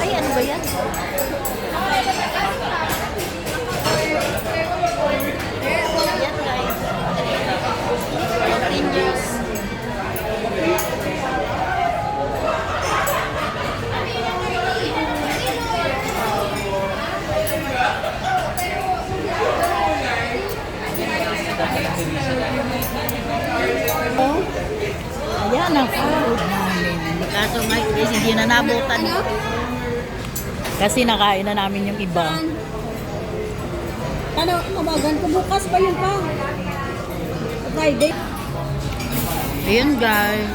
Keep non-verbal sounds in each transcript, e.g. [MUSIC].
Ay, ano ba yan? Yan guys. 14 years. Oh, ayan ang food namin. Kaso nga, guys, hindi na nabutan. Kasi nakain na namin yung iba. Ano, mabagan ko bukas pa yun pa. Friday. Ayun guys.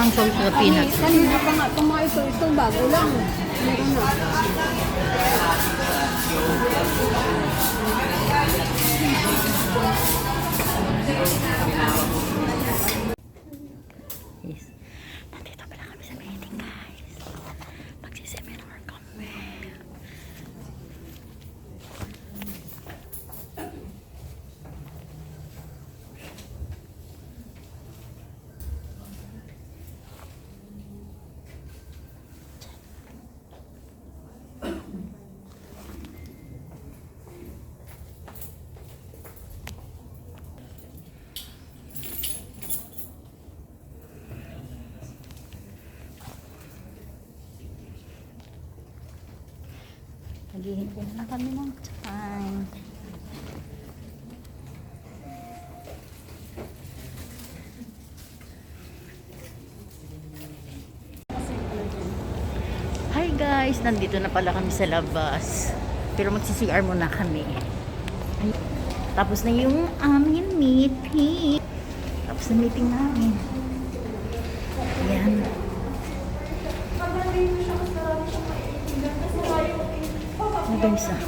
Ang salt na peanuts. Kanina pa nga ito mga ito, bago lang. Meron na. Yes. Naghihintay na lang kami ng time. Hi guys! Nandito na pala kami sa labas. Pero magsi-CR muna kami. Tapos na yung aming meeting. Tapos na meeting namin. Ayan. Ano guys ah?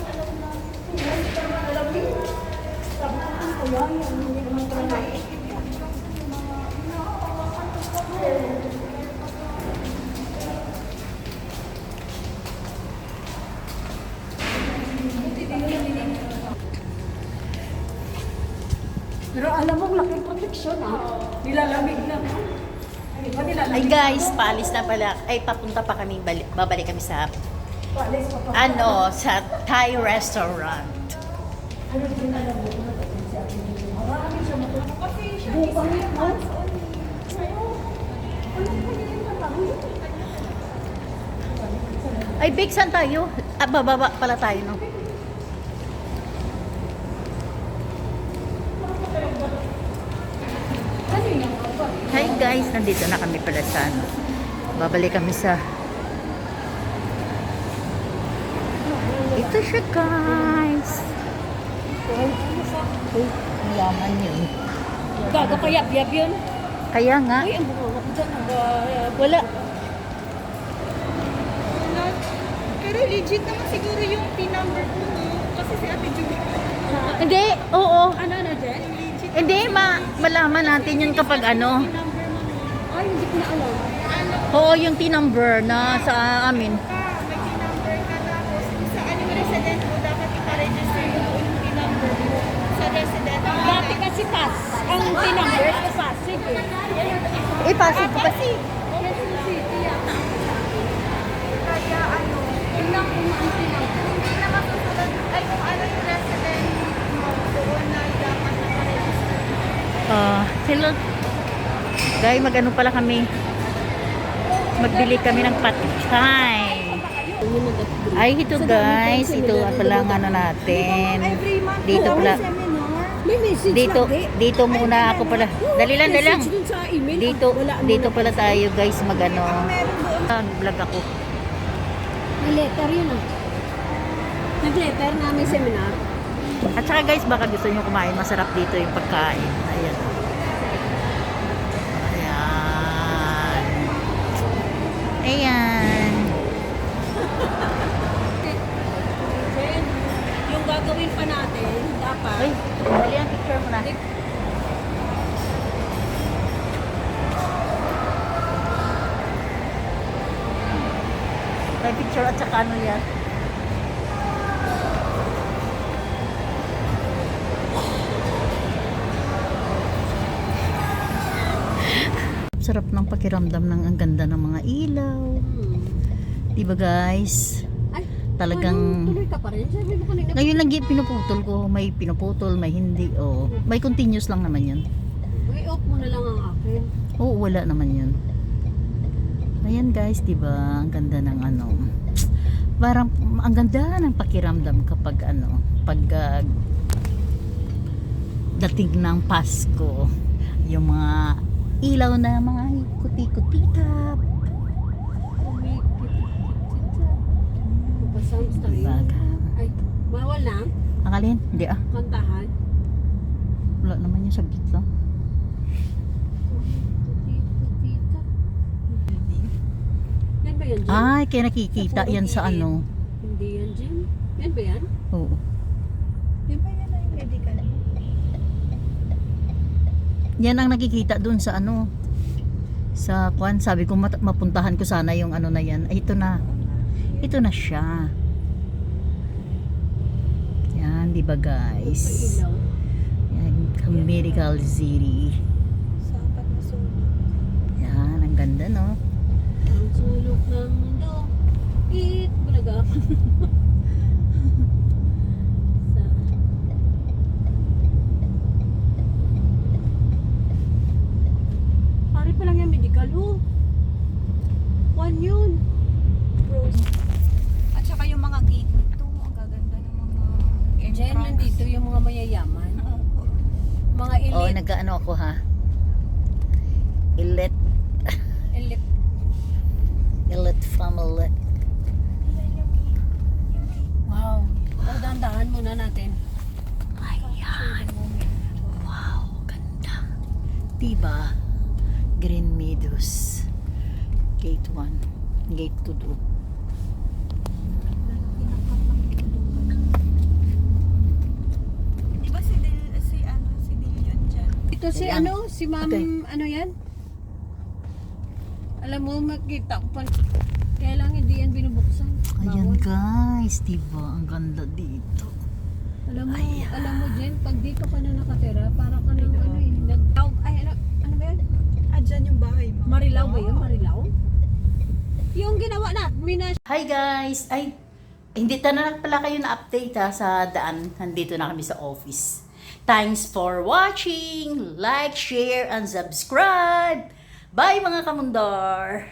Pero alam mo, laking protection ah. Nilalamig na. Ay? Ay guys, paalis na pala. Ay, papunta pa kami. Balik, babalik kami sa. Ano, sa Thai restaurant. Ano din alam mo? Marami siya matulog. Bukang yan ha? Ay, Big, saan tayo? Ah, bababa pala tayo, no? Hi guys, nandito na kami pala sa ano. Babalik kami sa Ito siya guys. Uy, malaman yun. Gago kaya, biyab yun. Kaya nga, Uy, ang bunga ko dyan. Ang bayab. wala. Pero legit naman siguro yung P-number ko, no? Kasi si Ate Julie. Hindi, oo. Ano na dyan? Legit Hindi, ma malaman natin yun kapag ano. Ay, hindi ko na alam. Ano Oo, yung T-number na sa amin. ka, may P-number ka tapos kung sa ano yung resident mo, dapat ipa-register yung yung P-number mo sa resident Dati kasi pass. Ang tinumber sa Pasig eh. Eh, pasig ko. Kasi. Kaya ano, kung ang P-number. Hindi na masusunod, ay kung ano yung resident mo, doon na dapat naka-register. Ah, hello. Guys, mag-ano pala kami. Magbili kami ng patay. Ay, ito guys. Ito pala ang ano natin. Dito pala. May message Dito, lagi. dito muna ako pala. Dali lang, dali lang. Sa email. Dito, Wala dito pala tayo guys mag-ano. Ah, vlog ako. May letter yun ah. Nag-letter na may seminar. At saka guys, baka gusto nyo kumain. Masarap dito yung pagkain. Ayan. Ayan. Ayan. May picture at saka ano yan. sarap ng pakiramdam ng ang ganda ng mga ilaw. Hmm. Di ba guys? Talagang... Ngayon lang pinuputol ko. May pinuputol, may hindi. Oo. May continuous lang naman yun. Ay, off mo na lang ang akin. Oo, wala naman yun. Ayan guys, di ba? Ang ganda ng ano. Parang ang ganda ng pakiramdam kapag ano, pag ah, dating ng Pasko. Yung mga ilaw na mga kuti-kutitap. Ay, bawal na. Akalin? Hindi ah. Kantahan. Wala naman yung saglit lang. Yan ba yan, Jen? Ay, kaya nakikita yan sa ano. Hindi yan, Jen. Yan ba yan? Oo. Di ba yan ang medical? Yan ang nakikita dun sa ano. Sa kwan, sabi ko mat- mapuntahan ko sana yung ano na yan. Ay, ito na. Ito na siya. Yan, di ba guys? Yan, Medical City. Yan, ang ganda no? Sulok ng mundo. Eat, bulaga. [LAUGHS] Pare pa lang yung medical, oh. One yun. Pros. At saka yung mga gate nito, ang gaganda ng mga Jen, nandito yung mga mayayaman. [LAUGHS] Mga Oo, elite. nag-ano ako ha. Elite. Elite family. Wow. Oh, dahan-dahan muna natin. Ayan. Wow, ganda. Diba? Green Meadows. Gate 1. Gate 2 doon. Di ba si Del, si ano, si Dilion dyan? Ito si Ayan. ano, si ma'am, Okay. ano yan? Alam mo, makita ko pa. Kaya lang hindi yan binubuksan. Ayan Bawal. guys, diba? Ang ganda dito. Alam mo, Ayan. alam mo Jen, pag dito ka na nakatira, para ka nang ano eh, nagtaw, ay ano, ano ba yun? Ah, dyan yung bahay mo. Marilaw ba yun? Marilaw? Yung ginawa na, Minas. Hi guys! Ay, hindi ta na pala kayo na-update ha sa daan. Nandito na kami sa office. Thanks for watching! Like, share, and subscribe! Bye mga kamundor!